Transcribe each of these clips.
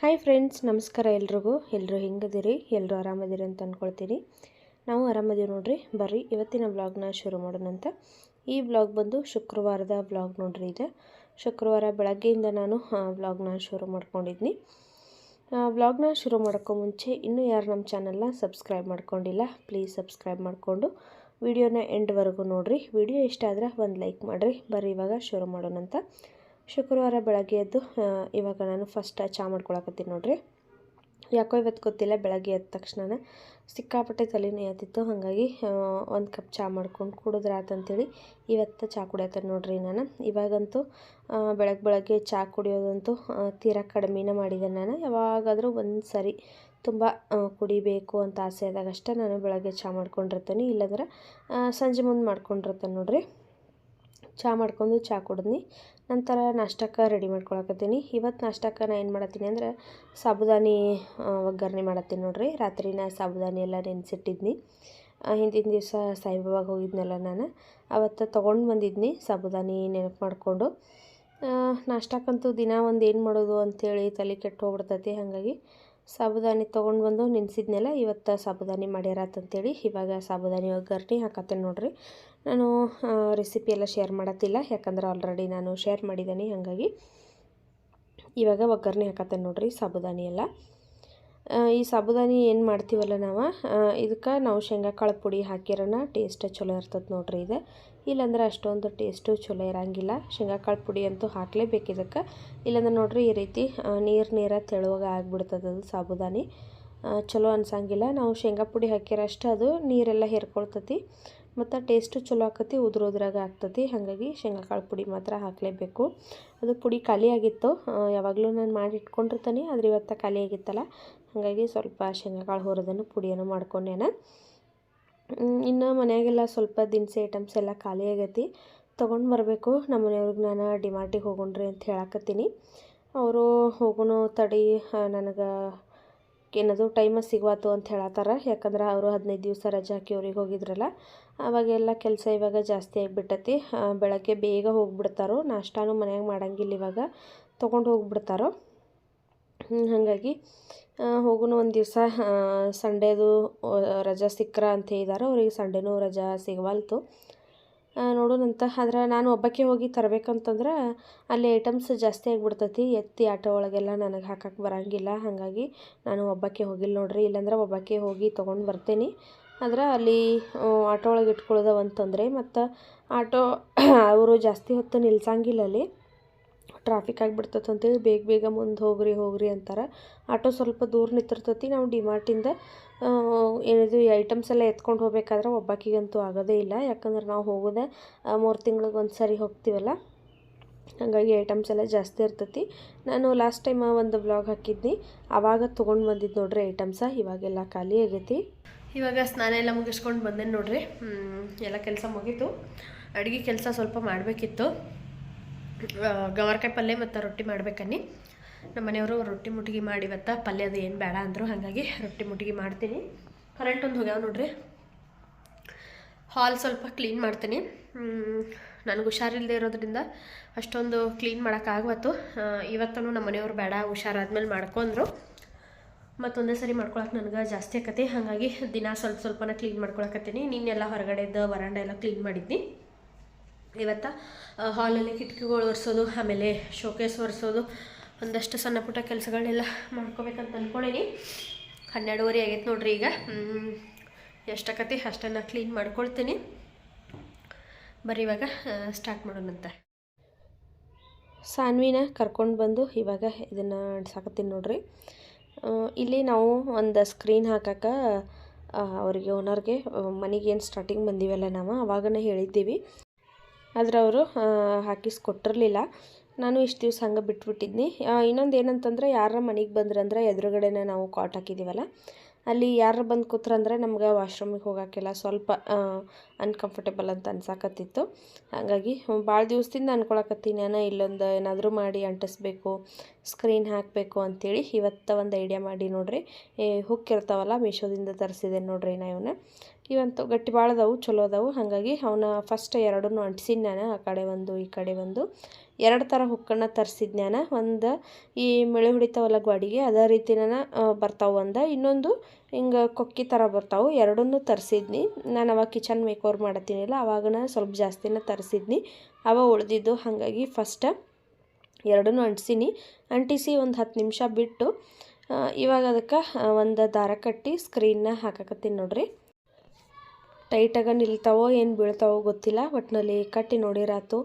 Hi friends ನಮಸ್ಕಾರ ಎಲ್ರಿಗೂ. ಎಲ್ಲರೂ ಹೆಂಗದಿರಿ ಎಲ್ಲರೂ ಆರಾಮದಿರಿ ಅಂತ ಅಂದ್ಕೊಳ್ತೀನಿ ನಾವು ಆರಾಮದೀವಿ ನೋಡ್ರಿ. ಬರ್ರಿ, ಇವತ್ತಿನ ಬ್ಲಾಗ್ನ ಶುರು ಮಾಡೋಣಂತ ಈ ಬ್ಲಾಗ್ ಬಂದು ಶುಕ್ರವಾರದ ಬ್ಲಾಗ್ ನೋಡ್ರಿ ಇದು. ಶುಕ್ರವಾರ ಬೆಳಗ್ಗೆಯಿಂದ ನಾನು ಬ್ಲಾಗ್ನ ಶುರು ಮಾಡ್ಕೊಂಡಿದ್ನಿ. ಬ್ಲಾಗ್ನ ಶುರು ಮಾಡೋಕ್ಕೂ ಮುಂಚೆ ಇನ್ನೂ ಯಾರು ನಮ್ಮ ಚಾನಲ್ನ ಸಬ್ಸ್ಕ್ರೈಬ್ ಮಾಡ್ಕೊಂಡಿಲ್ಲ ಪ್ಲೀಸ್ ಸಬ್ಸ್ಕ್ರೈಬ್ ಮಾಡಿಕೊಂಡು ವಿಡಿಯೋನ ಎಂಡ್ವರೆಗೂ ನೋಡಿರಿ. ವಿಡಿಯೋ ಇಷ್ಟ ಆದರೆ ಒಂದು ಲೈಕ್ ಮಾಡಿರಿ. ಬರ್ರಿ, ಇವಾಗ ಶುರು ಮಾಡೋಣಂತ ಶುಕ್ರವಾರ ಬೆಳಗ್ಗೆ ಎದ್ದು ಇವಾಗ ನಾನು ಫಸ್ಟ್ ಚಹಾ ಮಾಡ್ಕೊಳಕತ್ತೀನಿ ನೋಡಿರಿ. ಯಾಕೋ ಇವತ್ತು ಗೊತ್ತಿಲ್ಲ, ಬೆಳಗ್ಗೆ ಎದ್ದ ತಕ್ಷಣ ಸಿಕ್ಕಾಪಟ್ಟೆ ತಲೆನೇ ಎತ್ತಿತ್ತು ಹಾಗಾಗಿ ಒಂದು ಕಪ್ ಚಹಾ ಮಾಡ್ಕೊಂಡು ಕುಡಿದ್ರೆ ಆತಂತೇಳಿ ಇವತ್ತು ಚಹಾ ಕುಡಿಯತ್ತೆ ನೋಡಿರಿ ನಾನು. ಇವಾಗಂತೂ ಬೆಳಗ್ಗೆ ಬೆಳಗ್ಗೆ ಚಹಾ ಕುಡಿಯೋದಂತೂ ತೀರಾ ಕಡಿಮೆನೇ ಮಾಡಿದೆ ನಾನು. ಯಾವಾಗಾದರೂ ಒಂದು ಸರಿ ತುಂಬ ಕುಡಿಬೇಕು ಅಂತ ಆಸೆ ಆದಾಗಷ್ಟೇ ನಾನು ಬೆಳಗ್ಗೆ ಚಹಾ ಮಾಡ್ಕೊಂಡಿರ್ತೀನಿ. ಇಲ್ಲಾಂದ್ರೆ ಸಂಜೆ ಮುಂದೆ ಮಾಡ್ಕೊಂಡಿರ್ತೇನೆ ನೋಡಿರಿ. ಚಹಾ ಮಾಡ್ಕೊಂಡು ಚಹಾ ಕುಡಿದ್ನಿ. ನಂತರ ನಾಷ್ಟಕ್ಕೆ ರೆಡಿ ಮಾಡ್ಕೊಳಕತ್ತೀನಿ. ಇವತ್ತು ನಾಷ್ಟಕ್ಕೆ ನಾನು ಏನು ಮಾಡತ್ತೀನಿ ಅಂದ್ರೆ ಸಾಬುದಾನಿ ಒಗ್ಗರಣೆ ಮಾಡತ್ತೀನಿ ನೋಡ್ರಿ. ನಾ ಸಾಬುದಾನಿ ಎಲ್ಲ ನೆನೆಸಿಟ್ಟಿದ್ನಿ. ಹಿಂದಿನ ದಿವಸ ಸಾಯಿಬಾಬಾಗ ಹೋಗಿದ್ನಲ್ಲ ನಾನು. ಅವತ್ತು ತೊಗೊಂಡು ಬಂದಿದ್ನಿ ಸಾಬುದಾನಿ ನೆನಪು ಮಾಡಿಕೊಂಡು. ನಾಷ್ಟಕ್ಕಂತೂ ದಿನ ಒಂದು ಏನು ಮಾಡೋದು ಅಂಥೇಳಿ ತಲೆ ಕೆಟ್ಟು ಹೋಗ್ಬಿಡ್ತೈತಿ. ಹಾಗಾಗಿ ಸಾಬುದಾನಿ ತೊಗೊಂಡು ಬಂದು ನೆನೆಸಿದ್ನೆಲ್ಲ, ಇವತ್ತು ಸಾಬುದಾನಿ ಮಾಡ್ಯಾರಾತಂತೇಳಿ ಇವಾಗ ಸಾಬುದಾನಿ ಒಗ್ಗರಣೆ ಹಾಕತ್ತೇನೆ ನೋಡ್ರಿ. ನಾನು ರೆಸಿಪಿ ಎಲ್ಲ ಶೇರ್ ಮಾಡತ್ತಿಲ್ಲ. ಯಾಕಂದ್ರೆ ಆಲ್ರೆಡಿ ನಾನು ಶೇರ್ ಮಾಡಿದ್ದೀನಿ, ಹಾಗಾಗಿ ಇವಾಗ ಒಗ್ಗರಣೆ ಹಾಕತ್ತೇನೆ ನೋಡ್ರಿ, ಸಾಬುದಾನಿ ಎಲ್ಲ. ಈ ಸಾಬುದಾನಿ ಏನು ಮಾಡ್ತೀವಲ್ಲ ನಾವು? ಇದಕ್ಕೆ ನಾವು ಶೇಂಗಾ ಕಾಳು ಪುಡಿ ಹಾಕಿರೋಣ ಟೇಸ್ಟ್ ಚಲೋ ಇರ್ತದೆ ನೋಡ್ರಿ ಇದು. ಇಲ್ಲಾಂದ್ರೆ ಅಷ್ಟೊಂದು ಟೇಸ್ಟು ಚಲೋ ಇರೋಂಗಿಲ್ಲ. ಶೇಂಗಾ ಕಾಳು ಪುಡಿ ಅಂತೂ ಹಾಕಲೇಬೇಕು ಇದಕ್ಕೆ. ಇಲ್ಲಾಂದ್ರೆ ನೋಡ್ರಿ, ಈ ರೀತಿ ನೀರು ನೀರ ತೆಳುವಾಗ ಆಗಿಬಿಡ್ತದೆ ಸಾಬುದಾನಿ. ಚಲೋ ಅನ್ಸಂಗಿಲ್ಲ. ನಾವು ಶೇಂಗಾ ಪುಡಿ ಹಾಕಿರಷ್ಟು ಅದು ನೀರೆಲ್ಲ ಹೇರ್ಕೊಳ್ತತಿ. ಮತ್ತು ಟೇಸ್ಟು ಚಲೋ ಆಕತಿ ಉದ್ರ ಉದ್ರಾಗ ಆಗ್ತತಿ. ಹಾಗಾಗಿ ಶೇಂಗಾ ಕಾಳು ಪುಡಿ ಮಾತ್ರ ಹಾಕಲೇಬೇಕು. ಅದು ಪುಡಿ ಖಾಲಿ ಆಗಿತ್ತು. ಯಾವಾಗಲೂ ನಾನು ಮಾಡಿ ಇಟ್ಕೊಂಡಿರ್ತೀನಿ, ಆದರೆ ಇವತ್ತು ಖಾಲಿ ಆಗಿತ್ತಲ್ಲ. ಹಾಗಾಗಿ ಸ್ವಲ್ಪ ಶೇಂಗಾ ಕಾಳು ಹುರಿದನ್ನು ಪುಡಿಯನ್ನು ಮಾಡ್ಕೊಂಡೇನ. ಇನ್ನು ಮನೆಯಾಗೆಲ್ಲ ಸ್ವಲ್ಪ ದಿನಸಿ ಐಟಮ್ಸ್ ಎಲ್ಲ ಖಾಲಿ ಆಗೈತಿ. ತೊಗೊಂಡು ಬರಬೇಕು. ನಮ್ಮ ಮನೆಯವ್ರಿಗೆ ನಾನು ಡಿಮಾರ್ಟಿಗೆ ಹೋಗೋಣ್ರಿ ಅಂತ ಹೇಳಕತ್ತೀನಿ. ಅವರು ಹೋಗೋಣ ತಡಿ ನನಗೆ ಏನದು ಟೈಮ ಸಿಗುವತ್ತು ಅಂತ ಹೇಳತ್ತಾರ. ಯಾಕಂದ್ರೆ ಅವರು ಹದಿನೈದು ದಿವಸ ರಜೆ ಹಾಕಿ ಅವ್ರಿಗೆ ಹೋಗಿದ್ರಲ್ಲ. ಅವಾಗೆಲ್ಲ ಕೆಲಸ ಇವಾಗ ಜಾಸ್ತಿ ಆಗಿಬಿಟ್ಟತಿ. ಬೆಳಗ್ಗೆ ಬೇಗ ಹೋಗ್ಬಿಡ್ತಾರೋ. ನಾಷ್ಟಾನು ಮನೆಯಾಗ ಮಾಡಂಗಿಲ್ಲ ಇವಾಗ. ತೊಗೊಂಡು ಹೋಗ್ಬಿಡ್ತಾರೋ. ಹಾಗಾಗಿ ಹೋಗುನು ಒಂದು ದಿವಸ ಸಂಡೇದು ರಜಾ ಸಿಕ್ಕ್ರ ಅಂತ ಹೇಳಿದಾರೆ. ಅವ್ರಿಗೆ ಸಂಡೇನೂ ರಜಾ ಸಿಗವಲ್ತು. ನೋಡೋಣಂತ ಆದ್ರೆ ನಾನು ಒಬ್ಬಕ್ಕೆ ಹೋಗಿ ತರಬೇಕಂತಂದ್ರೆ ಅಲ್ಲಿ ಐಟಮ್ಸ್ ಜಾಸ್ತಿ ಆಗಿಬಿಡ್ತೈತಿ. ಎತ್ತಿ ಆಟೋ ಒಳಗೆಲ್ಲ ನನಗೆ ಹಾಕಕ್ಕೆ ಬರಂಗಿಲ್ಲ. ಹಾಗಾಗಿ ನಾನು ಒಬ್ಬಕ್ಕೆ ಹೋಗಿಲ್ಲ ನೋಡ್ರಿ. ಇಲ್ಲಾಂದ್ರೆ ಒಬ್ಬಕ್ಕೆ ಹೋಗಿ ತೊಗೊಂಡು ಬರ್ತೇನೆ. ಆದ್ರೆ ಅಲ್ಲಿ ಆಟೋ ಒಳಗೆ ಇಟ್ಕೊಳ್ಳೋದ ಒಂದು ಮತ್ತು ಆಟೋ, ಅವರು ಜಾಸ್ತಿ ಹೊತ್ತು ನಿಲ್ಸಂಗಿಲ್ಲ ಅಲ್ಲಿ. ಟ್ರಾಫಿಕ್ ಆಗಿಬಿಡ್ತೈತೆ ಅಂತೇಳಿ ಬೇಗ ಬೇಗ ಮುಂದೆ ಹೋಗ್ರಿ ಹೋಗ್ರಿ ಅಂತಾರೆ. ಆಟೋ ಸ್ವಲ್ಪ ದೂರ ನಿಂತಿರ್ತೈತಿ. ನಾವು ಡಿಮಾರ್ಟಿಂದ ಏನಿದು ಐಟಮ್ಸ್ ಎಲ್ಲ ಎತ್ಕೊಂಡು ಹೋಗ್ಬೇಕಾದ್ರೆ ಒಬ್ಬಾಕಿಗಂತೂ ಆಗೋದೇ ಇಲ್ಲ. ಯಾಕಂದ್ರೆ ನಾವು ಹೋಗೋದೇ ಮೂರು ತಿಂಗ್ಳಿಗೆ ಒಂದು ಸರಿ ಹೋಗ್ತೀವಲ್ಲ? ಹಾಗಾಗಿ ಐಟಮ್ಸ್ ಎಲ್ಲ ಜಾಸ್ತಿ ಇರ್ತೈತಿ. ನಾನು ಲಾಸ್ಟ್ ಟೈಮ್ ಒಂದು ಬ್ಲಾಗ್ ಹಾಕಿದ್ನಿ. ಆವಾಗ ತೊಗೊಂಡು ಬಂದಿದ್ದು ನೋಡ್ರಿ ಐಟಮ್ಸ ಇವಾಗೆಲ್ಲ ಖಾಲಿ ಆಗೈತಿ. ಇವಾಗ ಸ್ನಾನ ಎಲ್ಲ ಮುಗಿಸ್ಕೊಂಡು ಬಂದೇನೆ ನೋಡ್ರಿ. ಎಲ್ಲ ಕೆಲಸ ಮುಗೀತು. ಅಡುಗೆ ಕೆಲಸ ಸ್ವಲ್ಪ ಮಾಡಬೇಕಿತ್ತು. ಗವರ್ಕಾಯಿ ಪಲ್ಯ ಮತ್ತು ರೊಟ್ಟಿ ಮಾಡ್ಬೇಕನ್ನಿ. ನಮ್ಮ ಮನೆಯವರು ರೊಟ್ಟಿ ಮುಟ್ಗಿ ಮಾಡಿ ಇವತ್ತು ಪಲ್ಯ ಅದು ಏನು ಬೇಡ ಅಂದರು, ಹಾಗಾಗಿ ರೊಟ್ಟಿ ಮುಟ್ಗಿ ಮಾಡ್ತೀನಿ. ಕರೆಂಟ್ ಒಂದು ಹೋಗ್ಯಾವ ನೋಡ್ರಿ. ಹಾಲ್ ಸ್ವಲ್ಪ ಕ್ಲೀನ್ ಮಾಡ್ತೀನಿ. ನನಗೆ ಹುಷಾರಿಲ್ಲದೆ ಇರೋದ್ರಿಂದ ಅಷ್ಟೊಂದು ಕ್ಲೀನ್ ಮಾಡೋಕ್ಕಾಗವತ್ತು ಇವತ್ತೂ ನಮ್ಮ ಮನೆಯವ್ರು ಬೇಡ, ಹುಷಾರಾದ್ಮೇಲೆ ಮಾಡ್ಕೊಂಡ್ರು ಮತ್ತೊಂದೇ ಸರಿ ಮಾಡ್ಕೊಳಕ್ಕೆ ನನಗೆ ಜಾಸ್ತಿ ಆಕತಿ, ಹಾಗಾಗಿ ದಿನ ಸ್ವಲ್ಪ ಸ್ವಲ್ಪನ ಕ್ಲೀನ್ ಮಾಡ್ಕೊಳಕತ್ತೀನಿ. ನಿನ್ನೆಲ್ಲ ಹೊರಗಡೆದ್ದು ವರಾಂಡ ಎಲ್ಲ ಕ್ಲೀನ್ ಮಾಡಿದ್ನಿ. ಇವತ್ತು ಹಾಲಲ್ಲಿ ಕಿಟಕಿಗಳು ಒರೆಸೋದು, ಆಮೇಲೆ ಶೋಕೇಸ್ ಒರೆಸೋದು, ಒಂದಷ್ಟು ಸಣ್ಣ ಪುಟ್ಟ ಕೆಲಸಗಳನ್ನೆಲ್ಲ ಮಾಡ್ಕೋಬೇಕಂತ ಅಂದ್ಕೊಳ್ಳಿ ಹನ್ನೆರಡುವರೆ ಆಗೈತೆ ನೋಡ್ರಿ ಈಗ. ಎಷ್ಟಕತಿ ಅಷ್ಟನ್ನು ಕ್ಲೀನ್ ಮಾಡ್ಕೊಳ್ತೀನಿ. ಬರೀ ಇವಾಗ ಸ್ಟಾರ್ಟ್ ಮಾಡೋಣಂತೆ. ಸಾನ್ವಿನ ಕರ್ಕೊಂಡು ಬಂದು ಇವಾಗ ಇದನ್ನು ಅಡ್ಸಾಕತ್ತೀನಿ ನೋಡ್ರಿ. ಇಲ್ಲಿ ನಾವು ಒಂದು ಸ್ಕ್ರೀನ್ ಹಾಕಕ್ಕೆ ಅವರಿಗೆ ಓನರ್ಗೆ ಮನೆಗೆ ಏನು ಸ್ಟಾರ್ಟಿಂಗ್ ಬಂದಿವಲ್ಲ ನಾವು, ಅವಾಗನೇ ಹೇಳಿದ್ದೀವಿ. ಆದ್ರೆ ಅವರು ಹಾಕಿಸ್ಕೊಟ್ಟಿರಲಿಲ್ಲ. ನಾನು ಇಷ್ಟು ದಿವಸ ಹಂಗೆ ಬಿಟ್ಬಿಟ್ಟಿದ್ನಿ. ಇನ್ನೊಂದು ಏನಂತಂದ್ರೆ ಯಾರ ಮನೆಗೆ ಬಂದ್ರಂದ್ರೆ ಎದುರುಗಡೆನೇ ನಾವು ಕಾಟ್ ಹಾಕಿದ್ದೀವಲ್ಲ ಅಲ್ಲಿ ಯಾರು ಬಂದು ಕೂತ್ರಂದ್ರೆ ನಮ್ಗೆ ವಾಶ್ರೂಮಿಗೆ ಹೋಗೋಕ್ಕೆಲ್ಲ ಸ್ವಲ್ಪ ಅನ್ಕಂಫರ್ಟೇಬಲ್ ಅಂತ ಅನ್ಸಾಕತ್ತಿತ್ತು. ಹಾಗಾಗಿ ಭಾಳ ದಿವಸದಿಂದ ಅನ್ಕೊಳಕತ್ತೀನಿ ನಾನು ಇಲ್ಲೊಂದು ಏನಾದರೂ ಮಾಡಿ ಅಂಟಿಸ್ಬೇಕು ಸ್ಕ್ರೀನ್ ಹಾಕಬೇಕು ಅಂಥೇಳಿ ಇವತ್ತ ಒಂದು ಐಡಿಯಾ ಮಾಡಿ ನೋಡ್ರಿ. ಹುಕ್ ಇರ್ತಾವಲ್ಲ ಮೀಶೋದಿಂದ ತರಿಸಿದೆ ನೋಡ್ರಿ ನಾ ಇವನ್ನ ಇವಂತೂ ಗಟ್ಟಿ ಭಾಳ ಅದಾವು, ಚಲೋ ಅದಾವು. ಹಾಗಾಗಿ ಅವನ್ನ ಫಸ್ಟ್ ಎರಡನ್ನೂ ಅಂಟಿಸಿದ್ ನಾನು ಆ ಕಡೆ ಒಂದು, ಈ ಕಡೆ ಒಂದು. ಎರಡು ಥರ ಹುಕ್ಕನ್ನು ನಾನು ಒಂದು ಈ ಮಳೆ ಹೊಡಿತಾವಲ್ಲ ಗಾಡಿಗೆ ಅದೇ ರೀತಿನ ಬರ್ತಾವೆ ಒಂದು. ಇನ್ನೊಂದು ಹಿಂಗೆ ಕೊಕ್ಕಿ ಥರ ಬರ್ತಾವೆ. ಎರಡನ್ನು ತರಿಸಿದ್ನಿ. ನಾನು ಅವಾಗ ಕಿಚನ್ ಮೇಕ್ ಓವರ್ ಮಾಡತ್ತೀನಿಲ್ಲ ಅವಾಗನ ಸ್ವಲ್ಪ ಜಾಸ್ತಿನ ತರಿಸಿದ್ನಿ. ಅವ ಉಳಿದಿದ್ದು, ಹಾಗಾಗಿ ಫಸ್ಟ್ ಎರಡನ್ನು ಅಂಟಿಸೀನಿ. ಅಂಟಿಸಿ ಒಂದು ಹತ್ತು ನಿಮಿಷ ಬಿಟ್ಟು ಇವಾಗ ಅದಕ್ಕೆ ಒಂದು ದಾರ ಕಟ್ಟಿ ಸ್ಕ್ರೀನ್ನ ಹಾಕಕತ್ತೀನಿ ನೋಡ್ರಿ. ಟೈಟಾಗ ನಿಲ್ತಾವೋ ಏನು ಬೀಳ್ತಾವೋ ಗೊತ್ತಿಲ್ಲ. ಒಟ್ಟಿನಲ್ಲಿ ಕಟ್ಟಿ ನೋಡಿರಾತು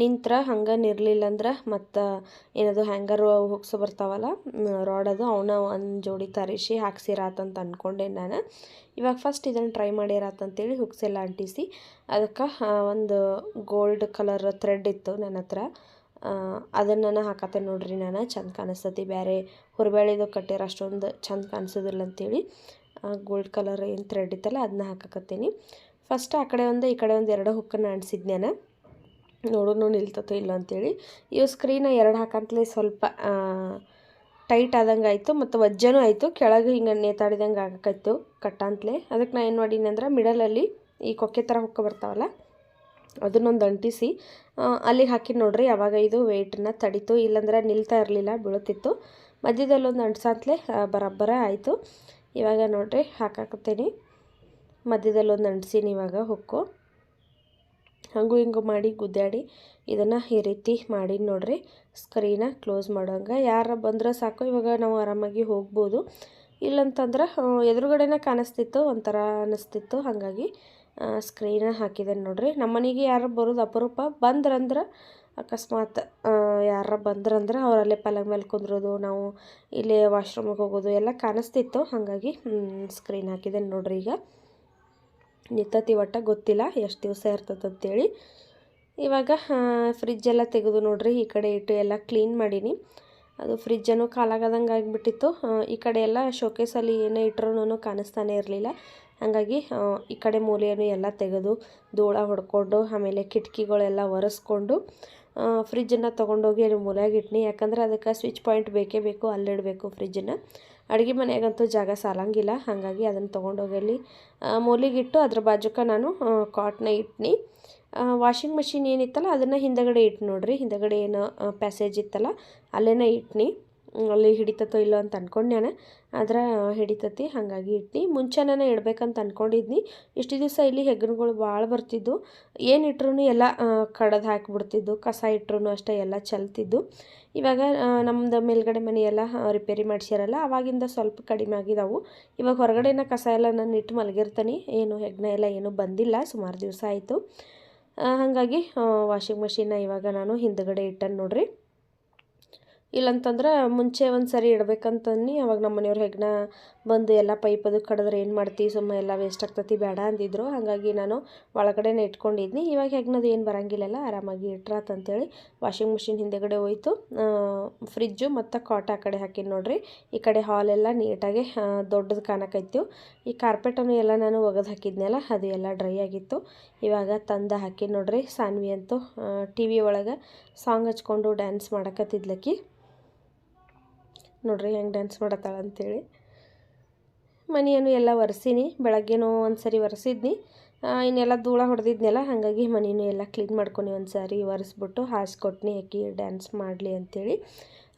ನಿಂತ್ರ ಹಂಗೆ ನಿರ್ಲಿಲ್ಲ ಅಂದ್ರೆ ಮತ್ತು ಏನದು ಹ್ಯಾಂಗರ್ ಹುಕ್ಸ್ ಬರ್ತಾವಲ್ಲ ರಾಡ್ ಅದು ಅವನ್ನ ಒಂದು ಜೋಡಿ ತರಿಸಿ ಹಾಕ್ಸಿರಾತಂತ ಅಂದ್ಕೊಂಡೆ ನಾನು. ಇವಾಗ ಫಸ್ಟ್ ಇದನ್ನು ಟ್ರೈ ಮಾಡಿರಾತಂತೇಳಿ ಹುಕ್ಸ್ ಎಲ್ಲ ಅಂಟಿಸಿ. ಅದಕ್ಕೆ ಒಂದು ಗೋಲ್ಡ್ ಕಲರ್ ಥ್ರೆಡ್ ಇತ್ತು ನನ್ನ ಹತ್ರ. ಅದನ್ನು ನಾನು ಹಾಕತ್ತೆ ನೋಡ್ರಿ ನಾನು. ಚಂದ ಕಾಣಿಸ್ತತಿ. ಬೇರೆ ಹುರ್ಬೇಳಿದು ಕಟ್ಟಿರೋ ಅಷ್ಟೊಂದು ಚಂದ ಕಾಣಿಸೋದಿಲ್ಲ ಅಂತೇಳಿ ಗೋಲ್ಡ್ ಕಲರ್ ಏನು ಥ್ರೆಡ್ ಇತ್ತಲ್ಲ ಅದನ್ನ ಹಾಕಕತ್ತೀನಿ. ಫಸ್ಟ್ ಆ ಕಡೆ ಒಂದು, ಈ ಕಡೆ ಒಂದು ಎರಡು ಹುಕ್ಕನ್ನು ಅಂಟಿಸಿದ್ನೆ ನೋಡೋಣ ನಿಲ್ತತೋ ಇಲ್ಲ ಅಂತೇಳಿ. ಇವು ಸ್ಕ್ರೀನ ಎರಡು ಹಾಕಂತಲೇ ಸ್ವಲ್ಪ ಟೈಟ್ ಆದಂಗೆ ಆಯಿತು ಮತ್ತು ವಜ್ಜನೂ ಆಯಿತು. ಕೆಳಗೆ ಹಿಂಗೆ ನೇತಾಡಿದಂಗೆ ಆಗಕ್ಕಾಯ್ತು ಕಟ್ಟಂತಲೇ. ಅದಕ್ಕೆ ನಾನು ಏನು ಮಾಡೀನಿ ಅಂದ್ರೆ ಮಿಡಲಲ್ಲಿ ಈ ಕೊಕ್ಕೆ ಥರ ಹುಕ್ಕ ಬರ್ತಾವಲ್ಲ, ಅದನ್ನೊಂದು ಅಂಟಿಸಿ ಅಲ್ಲಿಗೆ ಹಾಕಿ ನೋಡ್ರಿ ಯಾವಾಗ ಇದು ವೆಯ್ಟನ್ನ ತಡಿತು ಇಲ್ಲಾಂದ್ರೆ ನಿಲ್ತಾ ಇರಲಿಲ್ಲ ಬೀಳುತ್ತಿತ್ತು ಮಧ್ಯದಲ್ಲೊಂದು ಅಂಟಿಸಂತಲೇ ಬರಬ್ಬರ ಆಯಿತು. ಇವಾಗ ನೋಡಿರಿ ಹಾಕಾಕತ್ತೀನಿ. ಮಧ್ಯದಲ್ಲೊಂದು ಅಂಟಿಸೀನಿ ಇವಾಗ ಹುಕ್ಕು. ಹಂಗು ಹಿಂಗು ಮಾಡಿ ಗುದ್ದಾಡಿ ಇದನ್ನು ಈ ರೀತಿ ಮಾಡಿ ನೋಡ್ರಿ. ಸ್ಕ್ರೀನ ಕ್ಲೋಸ್ ಮಾಡೋಂಗೆ. ಯಾರ ಬಂದ್ರೆ ಸಾಕು, ಇವಾಗ ನಾವು ಆರಾಮಾಗಿ ಹೋಗ್ಬೋದು. ಇಲ್ಲಂತಂದ್ರೆ ಎದುರುಗಡೆನೇ ಕಾಣಿಸ್ತಿತ್ತು, ಒಂಥರ ಅನ್ನಿಸ್ತಿತ್ತು ಹಾಗಾಗಿ ಸ್ಕ್ರೀನ ಹಾಕಿದೆ ನೋಡ್ರಿ. ನಮ್ಮನೆಗೆ ಯಾರು ಬರೋದು ಅಪರೂಪ. ಬಂದ್ರಂದ್ರೆ ಅಕಸ್ಮಾತ್ ಯಾರ ಬಂದ್ರಂದ್ರೆ ಅವರಲ್ಲೇ ಪಲಂಗ ಮೇಲೆ ಕುಂದ್ರೋದು, ನಾವು ಇಲ್ಲೇ ವಾಶ್ರೂಮಿಗೆ ಹೋಗೋದು ಎಲ್ಲ ಕಾಣಿಸ್ತಿತ್ತು. ಹಾಗಾಗಿ ಸ್ಕ್ರೀನ್ ಹಾಕಿದೆ ನೋಡ್ರಿ ಈಗ. ನಿತ್ತತಿ ಒಟ್ಟ ಗೊತ್ತಿಲ್ಲ, ಎಷ್ಟು ದಿವಸ ಇರ್ತದೆ ಅಂತೇಳಿ ಇವಾಗ ಫ್ರಿಜ್ಜೆಲ್ಲ ತೆಗೆದು ನೋಡ್ರಿ, ಈ ಕಡೆ ಇಟ್ಟು ಎಲ್ಲ ಕ್ಲೀನ್ ಮಾಡೀನಿ. ಅದು ಫ್ರಿಜ್ಜನ್ನು ಕಾಲಾಗದಂಗೆ ಆಗಿಬಿಟ್ಟಿತ್ತು. ಈ ಕಡೆ ಎಲ್ಲ ಶೋಕೇಸಲ್ಲಿ ಏನೇ ಇಟ್ಟರೂ ಕಾಣಿಸ್ತಾನೆ ಇರಲಿಲ್ಲ. ಹಾಗಾಗಿ ಈ ಕಡೆ ಮೂಲೆಯನ್ನು ಎಲ್ಲ ತೆಗೆದು ಧೂಳ ಹೊಡ್ಕೊಂಡು, ಆಮೇಲೆ ಕಿಟಕಿಗಳೆಲ್ಲ ಒರೆಸ್ಕೊಂಡು ಫ್ರಿಜ್ಜನ್ನು ತೊಗೊಂಡೋಗಿ ಅಲ್ಲಿ ಮೂಲೆಯಾಗಿಟ್ನಿ ಯಾಕಂದ್ರೆ ಅದಕ್ಕೆ ಸ್ವಿಚ್ ಪಾಯಿಂಟ್ ಬೇಕೇ ಬೇಕು, ಅಲ್ಲಿಡಬೇಕು ಫ್ರಿಜ್ಜನ್ನು ಅಡುಗೆ ಮನೆಯಾಗಂತೂ ಜಾಗ ಸಾಲಂಗಿಲ್ಲ. ಹಾಗಾಗಿ ಅದನ್ನು ತೊಗೊಂಡೋಗಿ ಅಲ್ಲಿ ಮೂಲೆಗಿಟ್ಟು ಅದ್ರ ಬಾಜುಕ ನಾನು ಕಾಟ್ನ ಇಟ್ನಿ. ವಾಷಿಂಗ್ ಮಷಿನ್ ಏನಿತ್ತಲ್ಲ, ಅದನ್ನು ಹಿಂದಗಡೆ ಇಟ್ಟು ನೋಡಿರಿ. ಹಿಂದಗಡೆ ಏನು ಪ್ಯಾಸೇಜ್ ಇತ್ತಲ್ಲ, ಅಲ್ಲೇನ ಇಟ್ನಿ. ಅಲ್ಲಿ ಹಿಡಿತತೋ ಇಲ್ಲೋ ಅಂತ ಅನ್ಕೊಂಡ್ಯಾನ ಆದ್ರೆ ಹಿಡಿತತಿ, ಹಾಗಾಗಿ ಇಟ್ನಿ. ಮುಂಚೆನೇ ಇಡಬೇಕಂತ ಅಂದ್ಕೊಂಡಿದ್ನಿ ಇಷ್ಟು ದಿವಸ ಇಲ್ಲಿ ಹೆಗ್ಗಣಗಳು ಭಾಳ ಬರ್ತಿದ್ದು ಏನು ಇಟ್ರೂ ಎಲ್ಲ ಕಡದು ಹಾಕಿಬಿಡ್ತಿದ್ದು ಕಸ ಇಟ್ರೂ ಅಷ್ಟೇ ಎಲ್ಲ ಚಲ್ತಿದ್ದು ಇವಾಗ ನಮ್ಮದು ಮೇಲ್ಗಡೆ ಮನೆ ಎಲ್ಲ ರಿಪೇರಿ ಮಾಡಿಸ್ಯಾರಲ್ಲ, ಅವಾಗಿಂದ ಸ್ವಲ್ಪ ಕಡಿಮೆ ಆಗಿದಾವು. ಇವಾಗ ಹೊರಗಡೆನ ಕಸ ಎಲ್ಲ ನಾನು ಇಟ್ಟು ಮಲಗಿರ್ತೀನಿ. ಏನು ಹೆಗ್ಗಣ ಎಲ್ಲ ಏನೂ ಬಂದಿಲ್ಲ. ಸುಮಾರು ದಿವಸ ಆಯಿತು. ಹಾಗಾಗಿ ವಾಷಿಂಗ್ ಮಷಿನ್ನ ಇವಾಗ ನಾನು ಹಿಂದುಗಡೆ ಇಟ್ಟೆ ನೋಡ್ರಿ. ಇಲ್ಲಂತಂದ್ರೆ ಮುಂಚೆ ಒಂದು ಸರಿ ಇಡ್ಬೇಕಂತಂದು ಅವಾಗ ನಮ್ಮ ಮನೆಯವ್ರು ಹೆಗ್ನ ಬಂದು ಎಲ್ಲ ಪೈಪ್ ಅದು ಕಡಿದ್ರೆ ಏನು ಮಾಡ್ತಿ ಸುಮ್ಮ ಎಲ್ಲ ವೇಸ್ಟ್ ಆಗ್ತತಿ, ಬೇಡ ಅಂದಿದ್ರು. ಹಾಗಾಗಿ ನಾನು ಒಳಗಡೆನೇ ಇಟ್ಕೊಂಡಿದ್ನಿ. ಇವಾಗ ಹೆಗ್ನದು ಏನು ಬರಂಗಿಲ್ಲಲ್ಲ ಆರಾಮಾಗಿ ಇಟ್ರಾತಂತೇಳಿ ವಾಷಿಂಗ್ ಮಿಷಿನ್ ಹಿಂದೆಗಡೆ ಹೋಯ್ತು. ಫ್ರಿಜ್ಜು ಮತ್ತು ಕಾಟ್ ಆ ಕಡೆ ಹಾಕಿನಿ ನೋಡ್ರಿ. ಈ ಕಡೆ ಹಾಲೆಲ್ಲ ನೀಟಾಗಿ ದೊಡ್ಡದು ಕಾಣಕೈತು ಈ ಕಾರ್ಪೆಟನ್ನು ಎಲ್ಲ ನಾನು ಒಗೆದು ಹಾಕಿದ್ನಲ್ಲ, ಅದು ಎಲ್ಲ ಡ್ರೈ ಆಗಿತ್ತು. ಇವಾಗ ತಂದು ಹಾಕಿ ನೋಡ್ರಿ. ಸಾನ್ವಿ ಅಂತೂ ಟಿ ವಿ ಒಳಗೆ ಸಾಂಗ್ ಹಚ್ಕೊಂಡು ಡ್ಯಾನ್ಸ್ ಮಾಡಕತ್ತಿದ್ಲಕ್ಕಿ ನೋಡ್ರಿ ಹೆಂಗೆ ಡ್ಯಾನ್ಸ್ ಮಾಡತ್ತಾಳೆ ಅಂಥೇಳಿ ಮನೆಯನ್ನು ಎಲ್ಲ ಒರೆಸೀನಿ, ಬೆಳಗ್ಗೆನೂ ಒಂದು ಸರಿ ಒರೆಸಿದ್ನಿ ಇನ್ನೆಲ್ಲ ಧೂಳ ಹೊಡೆದಿದ್ನೆಲ್ಲ, ಹಾಗಾಗಿ ಮನೆಯೂ ಎಲ್ಲ ಕ್ಲೀನ್ ಮಾಡ್ಕೊಂಡು ಒಂದು ಸಾರಿ ಒರೆಸ್ಬಿಟ್ಟು ಹಾಸ್ಕೊಟ್ನಿ ಹಾಕಿ ಡ್ಯಾನ್ಸ್ ಮಾಡಲಿ ಅಂಥೇಳಿ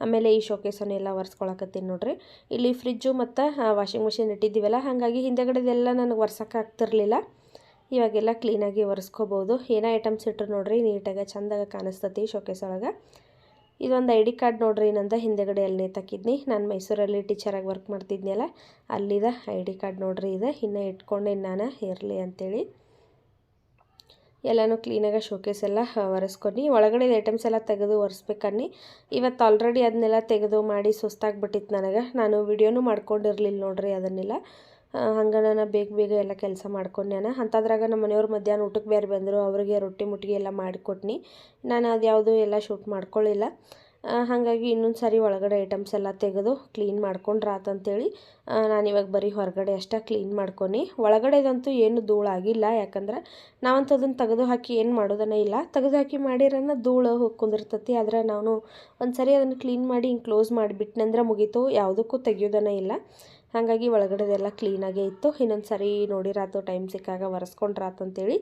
ಆಮೇಲೆ ಈ ಶೋಕೇಸನ್ನು ಎಲ್ಲ ಒರೆಸ್ಕೊಳಕತ್ತೀನಿ ನೋಡ್ರಿ. ಇಲ್ಲಿ ಫ್ರಿಜ್ಜು ಮತ್ತು ವಾಷಿಂಗ್ ಮಿಷಿನ್ ಇಟ್ಟಿದ್ದೀವಲ್ಲ, ಹಾಗಾಗಿ ಹಿಂದೆಗಡೆದೆಲ್ಲ ನನಗೆ ಒರ್ಸಕ್ಕೆ ಆಗ್ತಿರ್ಲಿಲ್ಲ. ಇವಾಗೆಲ್ಲ ಕ್ಲೀನಾಗಿ ಒರೆಸ್ಕೋಬೋದು. ಏನೋ ಐಟಮ್ಸ್ ಇಟ್ಟರು ನೋಡ್ರಿ, ನೀಟಾಗಿ ಚಂದಾಗ ಕಾಣಿಸ್ತತಿ ಶೋಕೇಸ್ ಒಳಗೆ. ಇದೊಂದು ಐ ಡಿ ಕಾರ್ಡ್ ನೋಡ್ರಿ ಏನಂತ ಹಿಂದೆಗಡೆ ಅಲ್ಲಿ ನೇತಾಕಿದ್ನಿ ನಾನು ಮೈಸೂರಲ್ಲಿ ಟೀಚರಾಗಿ ವರ್ಕ್ ಮಾಡ್ತಿದ್ನಲ್ಲ, ಅಲ್ಲಿದ ಐ ಡಿ ಕಾರ್ಡ್ ನೋಡ್ರಿ ಇದು. ಇನ್ನು ಇಟ್ಕೊಂಡೆ ನಾನು ಇರಲಿ ಅಂತೇಳಿ. ಎಲ್ಲನೂ ಕ್ಲೀನಾಗಿ ಶೋಕೇಸ್ ಎಲ್ಲ ಒರೆಸ್ಕೊಂಡು ಒಳಗಡೆ ಐಟಮ್ಸ್ ಎಲ್ಲ ತೆಗೆದು ಒರೆಸ್ಬೇಕನ್ನಿ. ಇವತ್ತು ಆಲ್ರೆಡಿ ಅದನ್ನೆಲ್ಲ ತೆಗೆದು ಮಾಡಿ ಸುಸ್ತಾಗ್ಬಿಟ್ಟಿತ್ತು ನನಗೆ. ನಾನು ವಿಡಿಯೋನೂ ಮಾಡ್ಕೊಂಡಿರಲಿಲ್ಲ ನೋಡ್ರಿ ಅದನ್ನೆಲ್ಲ. ಹಂಗೆ ನಾನು ಬೇಗ ಬೇಗ ಎಲ್ಲ ಕೆಲಸ ನಾನು ಅಂಥದ್ರಾಗ ನಮ್ಮ ಮನೆಯವ್ರು ಮಧ್ಯಾಹ್ನ ಊಟಕ್ಕೆ ಬೇರೆ ಬಂದರು. ಅವರಿಗೆ ರೊಟ್ಟಿ ಮುಟ್ಟಿಗೆ ಎಲ್ಲ ಮಾಡಿಕೊಟ್ನಿ. ನಾನು ಅದು ಯಾವುದು ಎಲ್ಲ ಶೂಟ್ ಮಾಡ್ಕೊಳ್ಳಿಲ್ಲ ಹಾಗಾಗಿ ಇನ್ನೊಂದು ಸಾರಿ ಒಳಗಡೆ ಐಟಮ್ಸ್ ಎಲ್ಲ ತೆಗೆದು ಕ್ಲೀನ್ ಮಾಡ್ಕೊಂಡ್ರೆ ಅಂತೇಳಿ ನಾನು ಇವಾಗ ಬರೀ ಹೊರಗಡೆ ಅಷ್ಟೇ ಕ್ಲೀನ್ ಮಾಡ್ಕೊನಿ. ಒಳಗಡೆದಂತೂ ಏನು ಧೂಳಾಗಿಲ್ಲ ಯಾಕಂದ್ರೆ ನಾವಂತೂ ಅದನ್ನು ತೆಗೆದು ಹಾಕಿ ಏನು ಮಾಡೋದನ್ನ ಇಲ್ಲ. ತೆಗೆದು ಹಾಕಿ ಮಾಡಿರನ್ನ ಧೂಳು ಹೋಗಿ ಆದರೆ ನಾನು ಒಂದು ಸರಿ ಅದನ್ನು ಕ್ಲೀನ್ ಮಾಡಿ ಹಿಂಗೆ ಕ್ಲೋಸ್ ಮಾಡಿಬಿಟ್ನಂದ್ರೆ ಮುಗೀತು. ಯಾವುದಕ್ಕೂ ತೆಗಿಯೋದನ್ನ ಇಲ್ಲ. ಹಾಗಾಗಿ ಒಳಗಡೆದೆಲ್ಲ ಕ್ಲೀನಾಗೇ ಇತ್ತು. ಇನ್ನೊಂದು ಸರಿ ನೋಡಿರಾತು ಟೈಮ್ ಸಿಕ್ಕಾಗ ಒರೆಸ್ಕೊಂಡ್ರಾತು ಅಂತೇಳಿ.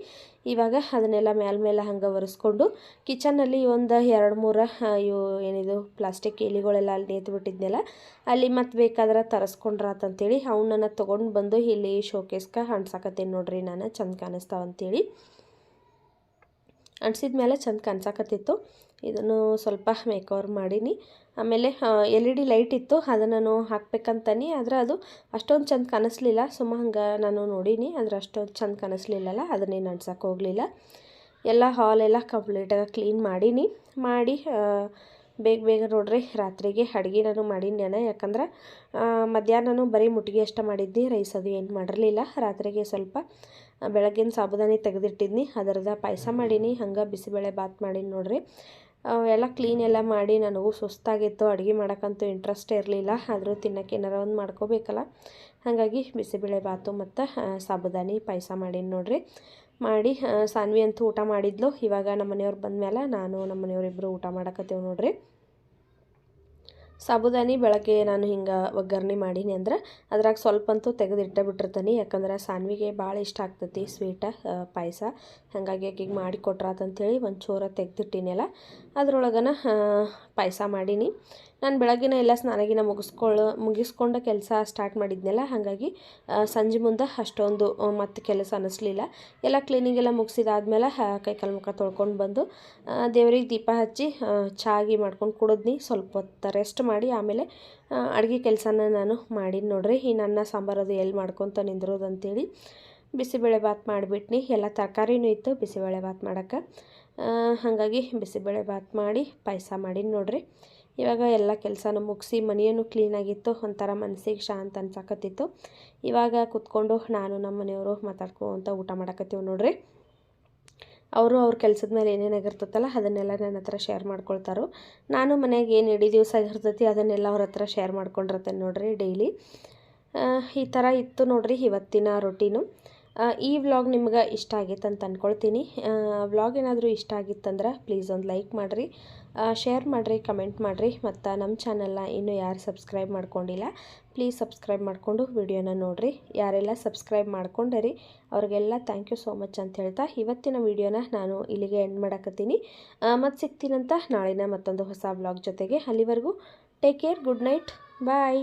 ಇವಾಗ ಅದನ್ನೆಲ್ಲ ಮೇಲೆ ಮೇಲೆ ಹಂಗೆ ಒರೆಸ್ಕೊಂಡು ಕಿಚನಲ್ಲಿ ಒಂದು ಎರಡು ಮೂರು ಇವು ಏನಿದು ಪ್ಲಾಸ್ಟಿಕ್ ಎಲೆಗಳೆಲ್ಲ ಅಲ್ಲಿ ಬಿಟ್ಟಿದ್ನೆಲ್ಲ, ಅಲ್ಲಿ ಮತ್ತೆ ಬೇಕಾದ್ರೆ ತರಿಸ್ಕೊಂಡ್ರಾತಂತೇಳಿ ಅವನ್ನ ತೊಗೊಂಡು ಬಂದು ಇಲ್ಲಿ ಶೋಕೇಸ್ಗೆ ಹಣ್ಸಾಕತ್ತೇನೆ ನೋಡ್ರಿ ನಾನು, ಚಂದ ಕಾಣಿಸ್ತಾವಂತೇಳಿ ಅಂಟಿಸಿದ ಮೇಲೆ ಚಂದ ಕಾಣಿಸಕತ್ತಿತ್ತು ಇದನ್ನು ಸ್ವಲ್ಪ ಮೇಕವರ್ ಮಾಡೀನಿ. ಆಮೇಲೆ ಎಲ್ ಇ ಡಿ ಲೈಟ್ ಇತ್ತು. ಅದನ್ನು ನಾನು ಹಾಕ್ಬೇಕಂತಾನೆ ಆದರೆ ಅದು ಅಷ್ಟೊಂದು ಚಂದ ಕಾಣಿಸ್ಲಿಲ್ಲ ಸುಮ್ಮ ಹಂಗೆ ನಾನು ನೋಡೀನಿ, ಆದರೆ ಅಷ್ಟೊಂದು ಚಂದ ಕಾಣಿಸ್ಲಿಲ್ಲಲ್ಲ ಅದನ್ನೇನು ಅಂಟ್ಸೋಕೆ ಹೋಗಲಿಲ್ಲ. ಎಲ್ಲ ಹಾಲೆಲ್ಲ ಕಂಪ್ಲೀಟಾಗಿ ಕ್ಲೀನ್ ಮಾಡೀನಿ. ಮಾಡಿ ಬೇಗ ಬೇಗ ನೋಡ್ರಿ, ರಾತ್ರಿಗೆ ಅಡ್ಗೆ ನಾನು ಮಾಡಿನಿ ನಾನು ಯಾಕಂದ್ರೆ ಮಧ್ಯಾಹ್ನನೂ ಬರೀ ಮುಟ್ಟಿಗೆ ಅಷ್ಟ ಮಾಡಿದ್ನಿ ರೈಸ್ ಅದು ಏನು ಮಾಡಿರಲಿಲ್ಲ. ರಾತ್ರಿಗೆ ಸ್ವಲ್ಪ ಬೆಳಗ್ಗಿನ ಸಾಬುದಾನಿ ತೆಗೆದಿಟ್ಟಿದ್ನಿ ಅದರದ ಪಾಯಸ ಮಾಡೀನಿ, ಹಂಗೆ ಬಿಸಿಬೇಳೆ ಬಾತ್ ಮಾಡೀನಿ ನೋಡ್ರಿ. ಎಲ್ಲ ಕ್ಲೀನ್ ಎಲ್ಲ ಮಾಡಿ ನನಗೂ ಸುಸ್ತಾಗಿತ್ತು, ಅಡುಗೆ ಮಾಡೋಕ್ಕಂತೂ ಇಂಟ್ರೆಸ್ಟ್ ಇರಲಿಲ್ಲ, ಆದರೂ ತಿನ್ನೋಕೆ ಏನಾರ ಒಂದು ಮಾಡ್ಕೋಬೇಕಲ್ಲ. ಹಾಗಾಗಿ ಬಿಸಿಬೇಳೆ ಬಾತು ಮತ್ತು ಸಾಬುದಾನಿ ಪಾಯಸ ಮಾಡೀನಿ ನೋಡ್ರಿ. ಮಾಡಿ ಸಾನ್ವಿ ಅಂತೂ ಊಟ ಮಾಡಿದ್ಲು. ಇವಾಗ ನಮ್ಮ ಮನೆಯವ್ರು ಬಂದಮೇಲೆ ನಾನು ನಮ್ಮ ಮನೆಯವ್ರಿಬ್ಬರು ಊಟ ಮಾಡಕತ್ತೇವೆ ನೋಡ್ರಿ. ಸಾಬುದಾನಿ ಬೆಳಗ್ಗೆ ನಾನು ಹಿಂಗೆ ಒಗ್ಗರಣೆ ಮಾಡೀನಿ ಅಂದ್ರೆ ಅದ್ರಾಗ ಸ್ವಲ್ಪ ಅಂತೂ ತೆಗೆದಿಟ್ಟೆ ಬಿಟ್ಟಿರ್ತೀನಿ. ಯಾಕಂದ್ರೆ ಸಾನ್ವಿಗೆ ಭಾಳ ಇಷ್ಟ ಆಗ್ತೈತಿ ಸ್ವೀಟ ಪಾಯಸ. ಹಾಗಾಗಿ ಆಕೆಗೆ ಮಾಡಿ ಕೊಟ್ರಾತಂಥೇಳಿ ಒಂದು ಚೂರ ತೆಗೆದಿಟ್ಟಿನಲ್ಲ ಅದ್ರೊಳಗನ ಪಾಯಸ ಮಾಡೀನಿ. ನಾನು ಬೆಳಗ್ಗಿನ ಎಲ್ಲ ಸ್ನಾನಗಿನ ಮುಗಿಸ್ಕೊಳ್ಳೋ ಮುಗಿಸ್ಕೊಂಡ ಕೆಲಸ ಸ್ಟಾರ್ಟ್ ಮಾಡಿದ್ನಲ್ಲ, ಹಾಗಾಗಿ ಸಂಜೆ ಮುಂದೆ ಅಷ್ಟೊಂದು ಮತ್ತೆ ಕೆಲಸ ಅನ್ನಿಸ್ಲಿಲ್ಲ ಎಲ್ಲ ಕ್ಲೀನಿಂಗೆಲ್ಲ ಮುಗಿಸಿದಾದ್ಮೇಲೆ ಕೈಕಾಲು ಮುಖ ತೊಳ್ಕೊಂಡು ಬಂದು ದೇವರಿಗೆ ದೀಪ ಹಚ್ಚಿ ಚಾಗಿ ಮಾಡ್ಕೊಂಡು ಕುಡಿದ್ನಿ. ಸ್ವಲ್ಪ ಹೊತ್ತು ರೆಸ್ಟ್ ಮಾಡಿ, ಆಮೇಲೆ ಅಡುಗೆ ಕೆಲಸನ ನಾನು ಮಾಡಿ ನೋಡ್ರಿ. ಈ ನನ್ನ ಸಾಂಬಾರು ಅದು ಎಲ್ಲಿ ಮಾಡ್ಕೊತ ನಿಂದಿರೋದು ಅಂತೇಳಿ ಬಿಸಿಬೇಳೆ ಬಾತ್ ಮಾಡಿಬಿಟ್ನಿ. ಎಲ್ಲ ತರಕಾರಿನೂ ಇತ್ತು, ಬಿಸಿಬೇಳೆ ಭಾತ್ ಮಾಡೋಕ್ಕೆ. ಹಾಗಾಗಿ ಬಿಸಿಬೇಳೆ ಭಾತ್ ಮಾಡಿ ಪಾಯಸ ಮಾಡಿ ನೋಡ್ರಿ. ಇವಾಗ ಎಲ್ಲ ಕೆಲಸನೂ ಮುಗಿಸಿ ಮನೆಯೂ ಕ್ಲೀನಾಗಿತ್ತು ಒಂಥರ ಮನಸ್ಸಿಗೆ ಶಾಂತ ಅನ್ಸಕತ್ತಿತ್ತು. ಇವಾಗ ಕುತ್ಕೊಂಡು ನಾನು ನಮ್ಮ ಮನೆಯವರು ಮಾತಾಡ್ಕೊಂತ ಊಟ ಮಾಡಕತ್ತೀವಿ ನೋಡ್ರಿ. ಅವರು ಅವ್ರ ಕೆಲಸದ ಮೇಲೆ ಏನೇನಾಗಿರ್ತೈತಲ್ಲ ಅದನ್ನೆಲ್ಲ ನನ್ನ ಹತ್ರ ಶೇರ್ ಮಾಡ್ಕೊಳ್ತಾರೋ. ನಾನು ಮನೆಗೆ ಏನು ಇಡೀ ದಿವಸ ಆಗಿರ್ತೈತಿ, ಅದನ್ನೆಲ್ಲ ಅವ್ರ ಹತ್ರ ಶೇರ್ ಮಾಡ್ಕೊಂಡಿರ್ತೇನೆ ನೋಡ್ರಿ ಡೈಲಿ ಈ ಥರ ಇತ್ತು ನೋಡ್ರಿ ಇವತ್ತಿನ ರೊಟೀನು ಈ ವ್ಲಾಗ್ ನಿಮ್ಗೆ ಇಷ್ಟ ಆಗಿತ್ತು ಅಂತ ಅಂದ್ಕೊಳ್ತೀನಿ ವ್ಲಾಗ್ ಏನಾದರೂ ಇಷ್ಟ ಆಗಿತ್ತಂದ್ರೆ ಪ್ಲೀಸ್ ಒಂದು ಲೈಕ್ ಮಾಡಿರಿ. ಶೇರ್ ಮಾಡಿರಿ ಕಮೆಂಟ್ ಮಾಡಿರಿ. ಮತ್ತು ನಮ್ಮ ಚಾನಲ್ನ ಇನ್ನೂ ಯಾರು ಸಬ್ಸ್ಕ್ರೈಬ್ ಮಾಡ್ಕೊಂಡಿಲ್ಲ ಪ್ಲೀಸ್ ಸಬ್ಸ್ಕ್ರೈಬ್ ಮಾಡಿಕೊಂಡು ವಿಡಿಯೋನ ನೋಡಿರಿ. ಯಾರೆಲ್ಲ ಸಬ್ಸ್ಕ್ರೈಬ್ ಮಾಡ್ಕೊಂಡರಿ, ಅವ್ರಿಗೆಲ್ಲ ಥ್ಯಾಂಕ್ ಯು ಸೋ ಮಚ್ ಅಂತ ಹೇಳ್ತಾ ಇವತ್ತಿನ ವಿಡಿಯೋನ ನಾನು ಇಲ್ಲಿಗೆ ಎಂಡ್ ಮಾಡಕತ್ತೀನಿ. ಮತ್ತು ಸಿಗ್ತೀನಂತ ನಾಳಿನ ಮತ್ತೊಂದು ಹೊಸ ವ್ಲಾಗ್ ಜೊತೆಗೆ ಅಲ್ಲಿವರೆಗೂ take care good night bye